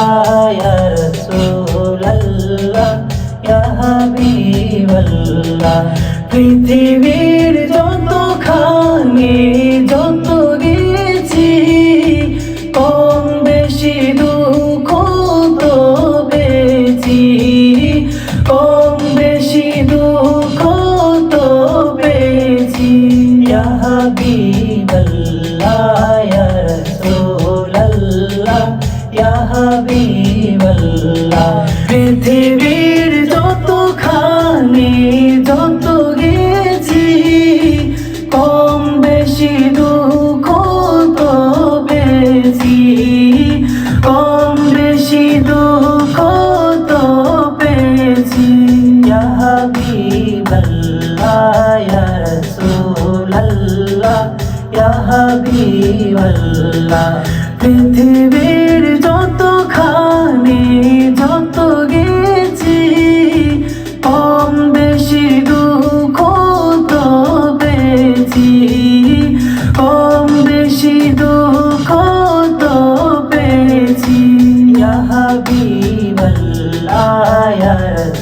ইয়া রাসূলাল্লাহ ইয়া হাবিবাল্লাহ পৃথিবীর যতখানি যত গেছি কম বেশি দুঃখ তো পেয়েছি কম বেশি দুঃখ তো পেয়েছি হাবিবাল্লাহ রাসূলাল্লাহ ইয়া হাবিবাল্লাহ, পৃথিবীর যত গেছি, কম বেশি দুঃখ তো পেয়েছি। কম বেশি দুঃখ তো পেয়েছি। ইয়া